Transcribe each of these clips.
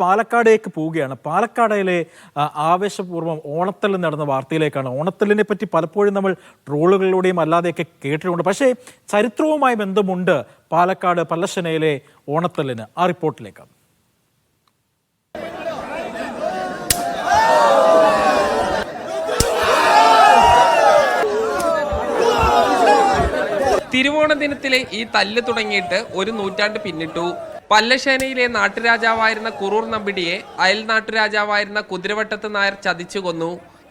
പാലക്കാടേക്ക് പോവുകയാണ്. പാലക്കാടിലെ ആവേശപൂർവം ഓണത്തല്ല് നടന്ന വാർത്തയിലേക്കാണ്. ഓണത്തല്ലിനെ പറ്റി പലപ്പോഴും നമ്മൾ ട്രോളുകളിലൂടെയും അല്ലാതെയൊക്കെ കേട്ടിട്ടുണ്ട്. പക്ഷേ ചരിത്രവുമായി ബന്ധമുണ്ട് പാലക്കാട് പല്ലശനയിലെ ഓണത്തല്ലിന്. ആ റിപ്പോർട്ടിലേക്ക്. തിരുവോണ ദിനത്തിലെ ഈ തല്ല് തുടങ്ങിയിട്ട് ഒരു നൂറ്റാണ്ട് പിന്നിട്ടു. പല്ലശ്ശേനയിലെ നാട്ടുരാജാവായിരുന്ന കുറൂർ നമ്പിടിയെ അയൽ നാട്ടുരാജാവായിരുന്ന കുതിരവട്ടത്ത് നായർ ചതിച്ചു കൊന്നു.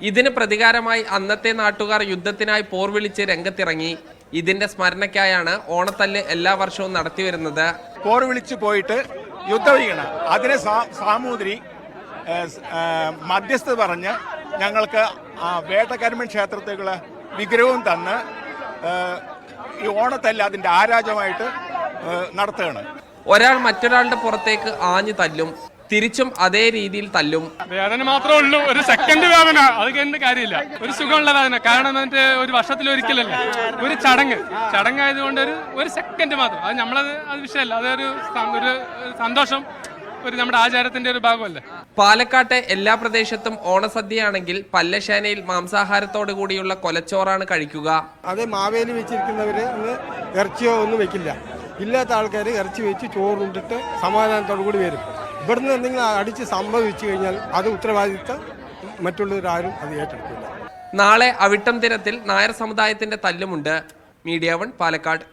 ഇതിന് പ്രതികാരമായി അന്നത്തെ നാട്ടുകാർ യുദ്ധത്തിനായി പോർ വിളിച്ച് രംഗത്തിറങ്ങി. ഇതിന്റെ സ്മരണയ്ക്കായാണ് ഓണത്തല്ല് എല്ലാ വർഷവും നടത്തി വരുന്നത്. പോർ വിളിച്ചു പോയിട്ട് യുദ്ധം ചെയ്യണം അതിനെ സാമൂതിരി മധ്യസ്ഥത പറഞ്ഞ് ഞങ്ങൾക്ക് ആ വേട്ടക്കരമൻ ക്ഷേത്രത്തിലുള്ള വിഗ്രഹവും തന്ന് ഈ ഓണത്തല്ല അതിന്റെ ആരാജമായിട്ട് നടത്തുകയാണ്. ഒരാൾ മറ്റൊരാളുടെ പുറത്തേക്ക് ആഞ്ഞു തല്ലും തിരിച്ചും അതേ രീതിയിൽ തല്ലും. വേദന മാത്രമേ ഉള്ളൂ. ഒരു സെക്കൻഡ് വേദന. അത് കഴിഞ്ഞ കാര്യമില്ല. ഒരു സുഖമുള്ള വേദന. കാരണം എന്നിട്ട് ഒരു വർഷത്തിൽ ഒരിക്കലല്ല? ഒരു ചടങ്ങ്. ചടങ്ങായതുകൊണ്ട് ഒരു ഒരു സെക്കൻഡ് മാത്രം. അത് നമ്മളത് അത് വിഷയമല്ല. അതൊരു ഒരു സന്തോഷം ഒരു നമ്മുടെ ആചാരത്തിന്റെ ഒരു ഭാഗമല്ലേ? പാലക്കാട്ടെ എല്ലാ പ്രദേശത്തും ഓണസദ്യയാണെങ്കിൽ പല്ലശാനയിൽ മാംസാഹാരത്തോടു കൂടിയുള്ള കൊലച്ചോറാണ് കഴിക്കുക. അത് മാവേലി വെച്ചിരിക്കുന്നവര് അന്ന് ഇറച്ചിയോ ഒന്നും വെക്കില്ല. ഇല്ലാത്ത ആൾക്കാർ ഇറച്ചി വെച്ച് ചോറുണ്ടിട്ട് സമാധാനത്തോടു കൂടി വരും. ഇവിടുന്ന് എന്തെങ്കിലും അടിച്ച് സംഭവിച്ചു കഴിഞ്ഞാൽ അത് ഉത്തരവാദിത്തം മറ്റുള്ളവരാരും അത് ഏറ്റെടുക്കില്ല. നാളെ അവിട്ടം ദിനത്തിൽ നായർ സമുദായത്തിന്റെ തല്ലുമുണ്ട്. Media one Palakkad.